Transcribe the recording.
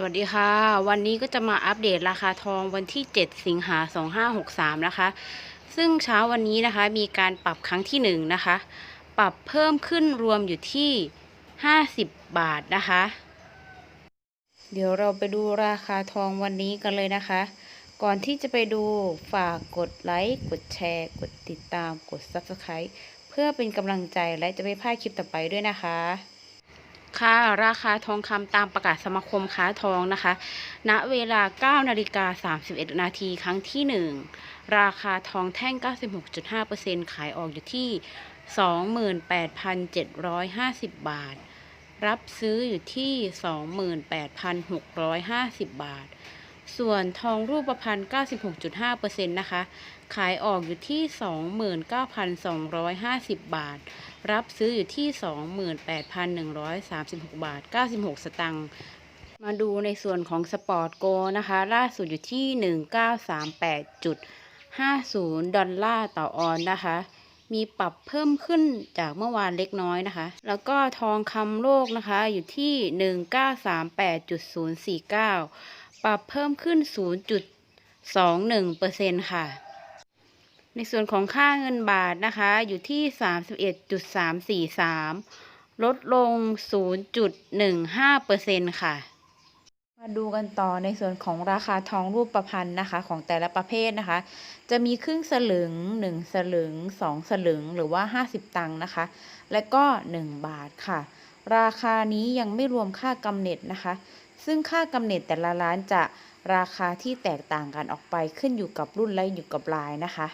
สวัสดีค่ะ วันนี้ก็จะมาอัปเดตราคาทองวันที่ 7 สิงหา 2563 นะคะ ซึ่งเช้าวันนี้นะคะมีการปรับครั้งที่ 1 นะคะ ปรับเพิ่มขึ้นรวมอยู่ที่ 50 บาทนะคะ เดี๋ยวเราไปดูราคาทองวันนี้กันเลยนะคะ ก่อนที่จะไปดูฝากกดไลค์ กดแชร์ กดติดตาม กด Subscribe เพื่อเป็นกำลังใจและจะไม่พลาดคลิปต่อไปด้วยนะคะ ค่ะราคาทองคำตามประกาศสมาคมค้าทองนะคะ ณ เวลา 9 นาฬิกา 31 นาทีครั้งที่ 1 ราคาทองแท่ง 96.5%ขายออกอยู่ที่ 28,750 บาท รับซื้ออยู่ที่ 28,650 บาท ส่วนทองรูปพรรณ96.5%นะคะ ขายออกอยู่ที่ 29,250 บาท รับซื้ออยู่ที่ 28,136 บาท 96 สตังค์มาดูในส่วนของสปอร์ตโกนะคะ ล่าสุดอยู่ที่ 1938.50 ดอลลาร์ต่อออนนะคะ มีปรับเพิ่มขึ้นจากเมื่อวานเล็กน้อยนะคะ แล้วก็ทองคำโลกนะคะอยู่ที่ 1938.049 ปรับเพิ่มขึ้น 0.21%ค่ะ ในส่วนของค่าเงินบาทนะคะอยู่ที่ 31.343 ลดลง 0.15%ค่ะ มาดูกันต่อในส่วนของราคาทองรูปประพันธ์นะคะของแต่ละประเภทนะคะ จะมีครึ่งสลึง 1 สลึง 2 สลึงหรือว่า 50 ตังค์นะคะ และก็ 1 บาทค่ะ ราคานี้ยังไม่รวมค่ากำเนิดนะคะ ซึ่งค่ากำเนิดแต่ละร้านจะราคาที่แตกต่างกันออกไปขึ้นอยู่กับรุ่นและอยู่กับลายนะคะ